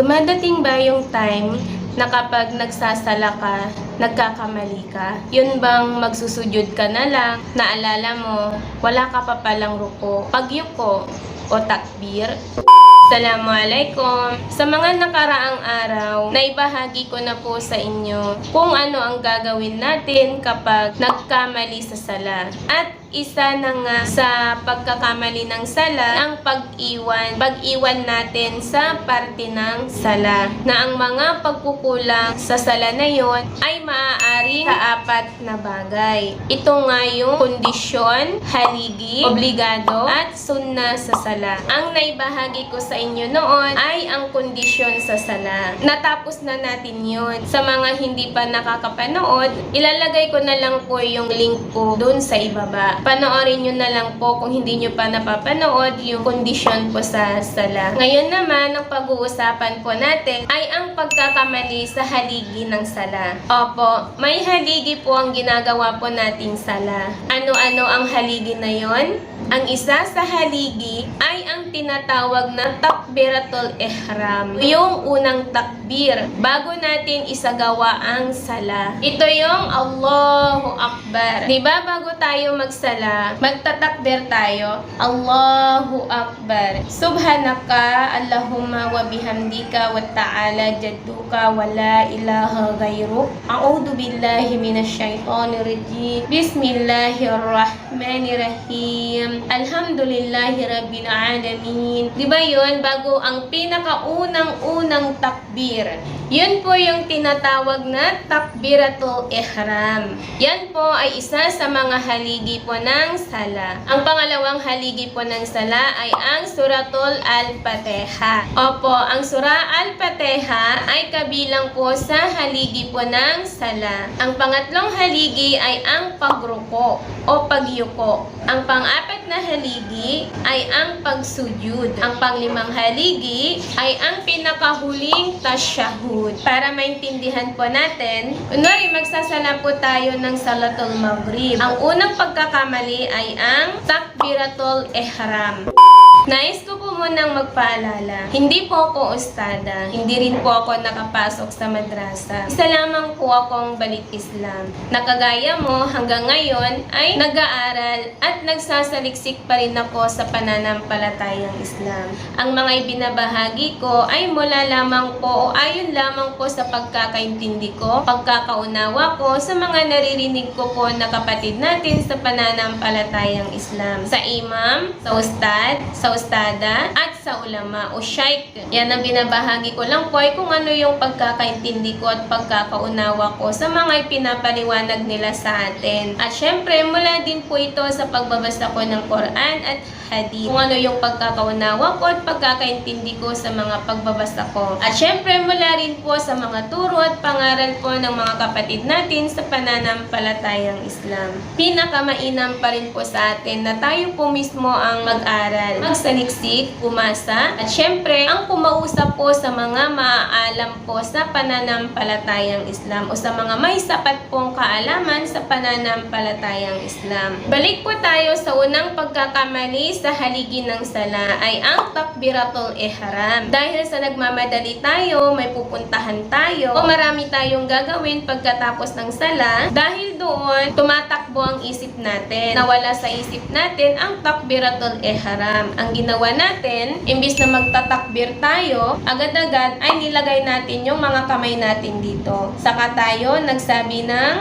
Dumadating ba yung time na kapag nagsasala ka, nagkakamali ka? Yun bang magsusujud ka na lang, naalala mo, wala ka pa palang ruko, pagyuko, o takbir? Assalamualaikum. Sa mga nakaraang araw, naibahagi ko na po sa inyo kung ano ang gagawin natin kapag nagkamali sa sala. At isa na nga sa pagkakamali ng sala ang pag-iwan. Pag-iwan natin sa parte ng sala na ang mga pagkukulang sa sala na yon ay maaaring sa apat na bagay. Ito nga yung kondisyon, haligi, obligado, at sunna sa sala. Ang naibahagi ko sa inyo noon ay ang kondisyon sa sala. Natapos na natin yon. Sa mga hindi pa nakakapanood, ilalagay ko na lang po yung link ko doon sa ibaba. Panoorin nyo na lang po kung hindi nyo pa napapanood yung kondisyon po sa sala. Ngayon naman, ang pag-uusapan po natin ay ang pagkakamali sa haligi ng sala. Opo, may haligi po ang ginagawa po nating sala. Ano-ano ang haligi na yon? Ang isa sa haligi ay ang tinatawag na takbiratul ihram. Yung unang takbir bago natin isagawa ang sala. Ito yung Allahu Akbar. 'Di ba bago tayo magsala, magtatakbir tayo. Allahu Akbar. Subhanaka Allahumma wa bihamdika wa ta'ala jadduka wa la ilaha ghayruk. A'udzu billahi minasyaitonir rajim. Bismillahirrahmanirrahim. Alhamdulillahi rabbil alamin. 'Di ba 'yun bago ang pinakaunang-unang takbir? Yun po yung tinatawag na takbiratul ihram. Yan po ay isa sa mga haligi po ng sala. Ang pangalawang haligi po ng sala ay ang suratul al-fatiha. Opo, ang surah al-fatiha ay kabilang po sa haligi po ng sala. Ang pangatlong haligi ay ang pagruko o pagyuko. Ang pang-apat na haligi ay ang pagsujud. Ang panglimang haligi ay ang pinakahuling tasyahud. Para maintindihan po natin, kunwari magsasala po tayo ng salatul maghrib. Ang unang pagkakamali ay ang takbiratul ihram. Nais ko po munang magpaalala. Hindi po ako ustada. Hindi rin po ako nakapasok sa madrasa. Isa lamang po akong balik Islam. Nakagaya mo hanggang ngayon ay nag-aaral at nagsasaliksik pa rin ako sa pananampalatayang Islam. Ang mga ibinabahagi ko ay mula lamang po o ayon lamang po sa pagkakaintindi ko, pagkakaunawa ko sa mga naririnig ko po na kapatid natin sa pananampalatayang Islam. Sa imam, sa ustad, sa ustada, at sa ulama o shaykh. Yan ang binabahagi ko lang po ay kung ano yung pagkakaintindi ko at pagkakaunawa ko sa mga ipinapaliwanag nila sa atin. At syempre, mula din po ito sa pagbabasa ko ng Quran at hadith. Kung ano yung pagkakaunawa ko at pagkakaintindi ko sa mga pagbabasa ko. At syempre, mula rin po sa mga turo at pangaral po ng mga kapatid natin sa pananampalatayang Islam. Pinakamainam pa rin po sa atin na tayo po mismo ang mag-aral, magsaliksik, umasa, at syempre, ang pumausap po sa mga maaalam po sa pananampalatayang Islam o sa mga may sapat pong kaalaman sa pananampalatayang Islam. Balik po tayo sa unang pagkakamali sa haligi ng sala ay ang takbiratul ihram. Dahil sa nagmamadali tayo, may pupuntahan tayo, o marami tayong gagawin pagkatapos ng sala, dahil doon, tumatakbo ang isip natin. Nawala sa isip natin ang takbiratul ihram. Ang ginawa natin, imbis na magtatakbir tayo, agad-agad ay nilagay natin yung mga kamay natin dito. Saka tayo nagsabi ng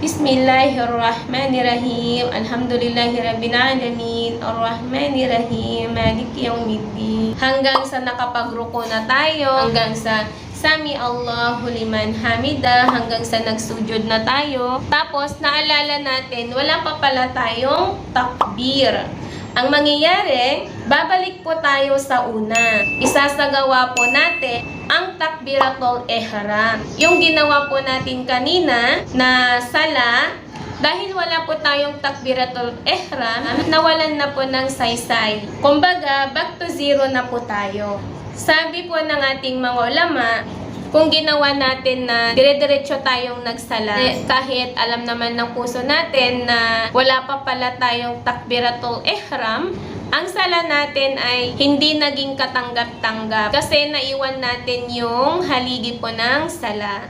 Bismillahirrahmanirrahim. Alhamdulillahirabbil alamin. Arrahmanirrahim. Maliki yaumiddin. Hanggang sa nakapagruko na tayo, hanggang sa Sami Allahu liman hamida hanggang sa nagsujud na tayo. Tapos naalala natin, wala pa pala tayong takbir. Ang mangyayari, babalik po tayo sa una. Isasagawa po natin ang takbiratul ihram. Yung ginawa po natin kanina na sala, dahil wala po tayong takbiratul ihram, nawalan na po ng saysay. Kumbaga, back to zero na po tayo. Sabi po ng ating mga ulama, kung ginawa natin na dire-diretso tayong nagsala, eh, kahit alam naman ng puso natin na wala pa pala tayong takbiratul ihram, ang sala natin ay hindi naging katanggap-tanggap kasi naiwan natin yung haligi po ng sala.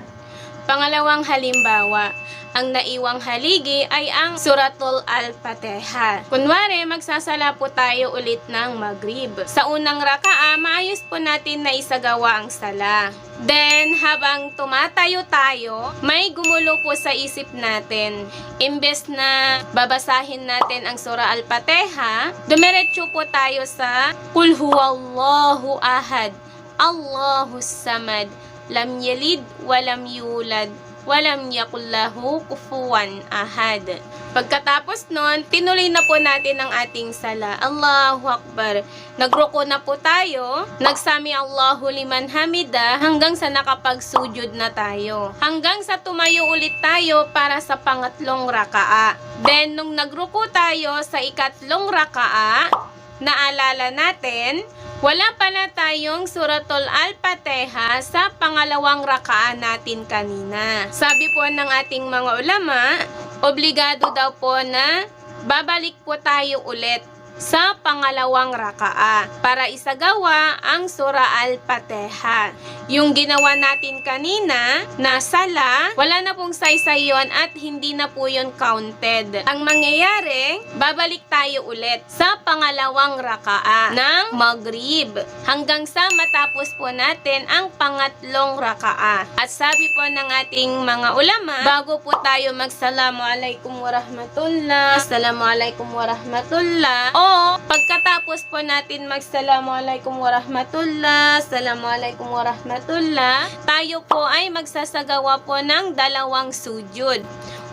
Pangalawang halimbawa, ang naiwang haligi ay ang Suratul Al-Fatiha. Kunwari, magsasala po tayo ulit ng Maghrib. Sa unang rakaa, maayos po natin na isagawa ang sala. Then, habang tumatayo tayo, may gumulo po sa isip natin. Imbes na babasahin natin ang Surah Al-Fatiha, dumiretso po tayo sa Kul Huwallahu Ahad, Allahu Samad, lam yalid walam yulad walam yakullahu kufuwan ahad. Pagkatapos nun, tinuloy na po natin ang ating sala. Allahu Akbar. Nagruko na po tayo. Nagsami Allahu liman hamida hanggang sa nakapagsujud na tayo. Hanggang sa tumayo ulit tayo para sa pangatlong rakaa. Then, nung nagruko tayo sa ikatlong rakaa, naalala natin, wala pala tayong suratul al-Fatiha sa pangalawang rakaan natin kanina. Sabi po ng ating mga ulama, obligado daw po na babalik po tayo ulit sa pangalawang rakaa para isagawa ang sura al-Fatiha. Yung ginawa natin kanina na sala, wala na pong saysay yun at hindi na po yun counted. Ang mangyayari, babalik tayo ulit sa pangalawang rakaa ng Maghrib hanggang sa matapos po natin ang pangatlong rakaa. At sabi po ng ating mga ulama, bago po tayo magsalamu alaikum warahmatullah, assalamu alaikum warahmatullah, o pagkatapos po natin magsalamu alaikum warahmatullah, assalamu alaikum warahmatullah, tayo po ay magsasagawa po ng dalawang sujud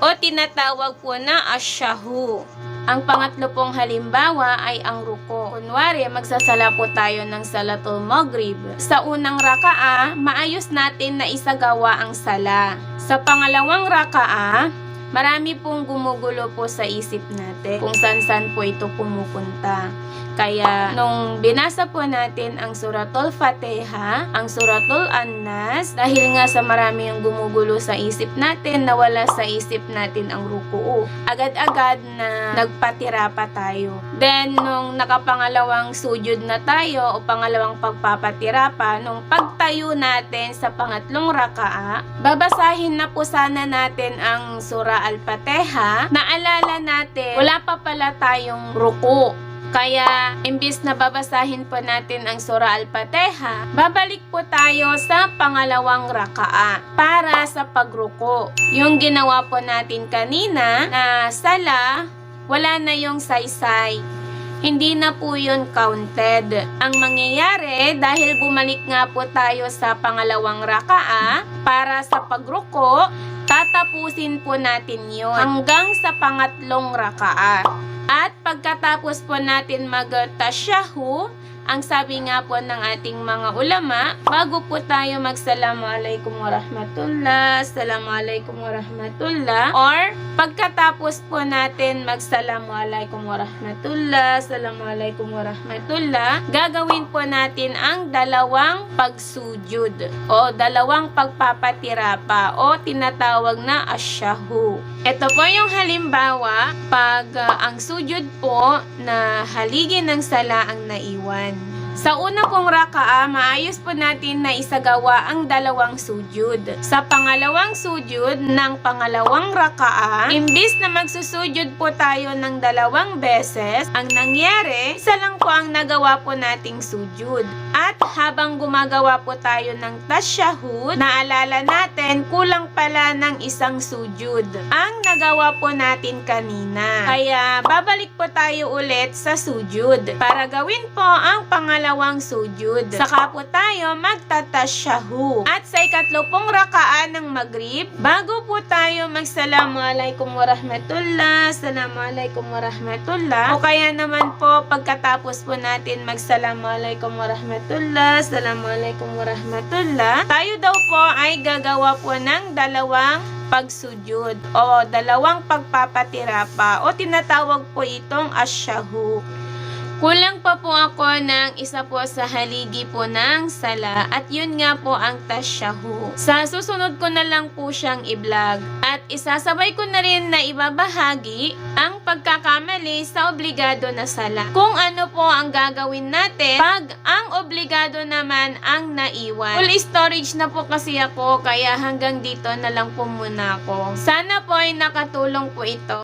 o tinatawag po na asyahu. Ang pangatlo pong halimbawa ay ang ruko. Kunwari, magsasala po tayo ng salatul maghrib. Sa unang rakaa, maayos natin na isagawa ang sala. Sa pangalawang rakaa, marami pong gumugulo po sa isip natin kung saan-saan po ito pumupunta. Kaya, nung binasa po natin ang Suratul Fatiha, ang Suratul An-Nas, dahil nga sa marami yung gumugulo sa isip natin, nawala sa isip natin ang rukuo. Agad-agad na nagpatira pa tayo. Then, nung nakapangalawang sujud na tayo o pangalawang pagpapatira pa, nung pagtayo natin sa pangatlong rakaa, babasahin na po sana natin ang Surah Al-Fatiha. Naalala natin, wala pa pala tayong ruku. Kaya, imbis na babasahin po natin ang Surah Al-Fatiha, babalik po tayo sa pangalawang rakaa para sa pagruko. Yung ginawa po natin kanina na sala, wala na yung saysay. Hindi na po yun counted. Ang mangyayari, dahil bumalik nga po tayo sa pangalawang rakaa para sa pagruko, tatapusin po natin yon hanggang sa pangatlong rakaa. At pagkatapos po natin mag-tasyahu, ang sabi nga po ng ating mga ulama, bago po tayo magsalamu alaikum warahmatullah, salamu alaikum warahmatullah, or pagkatapos po natin magsalamu alaikum warahmatullah, salamu alaikum warahmatullah, gagawin po natin ang dalawang pagsujud o dalawang pagpapatira pa o tinatawag na asyahu. Ito po yung halimbawa pag ah, ang sujud po na haligi ng sala ang naiwan. Sa una pong rakaa, maayos po natin na isagawa ang dalawang sujud. Sa pangalawang sujud ng pangalawang rakaa, imbis na magsusujud po tayo ng dalawang beses, ang nangyari, isa lang po ang nagawa po nating sujud. At habang gumagawa po tayo ng tasyahud, naalala natin, kulang pala ng isang sujud. Ang nagawa po natin kanina. Kaya babalik po tayo ulit sa sujud para gawin po ang pangalawang sujud. Saka po tayo magtatasyahu. At sa ikatlo pong rakaan ng Maghrib, bago po tayo magsalamu alaikum warahmatullah, salamu alaikum warahmatullah, o kaya naman po pagkatapos po natin magsalamu alaikum warahmatullah, salamu alaikum warahmatullah, tayo daw po ay gagawa po ng dalawang pagsujud o dalawang pagpapatira pa o tinatawag po itong asyahu. Kulang pa po ako ng isa po sa haligi po ng sala at yun nga po ang tasyahu. Sa susunod ko na lang po siyang i-vlog at isasabay ko na rin na ibabahagi ang pagkakamali sa obligado na sala. Kung ano po ang gagawin natin pag ang obligado naman ang naiwan. Full storage na po kasi ako kaya hanggang dito na lang po muna ako. Sana po ay nakatulong po ito.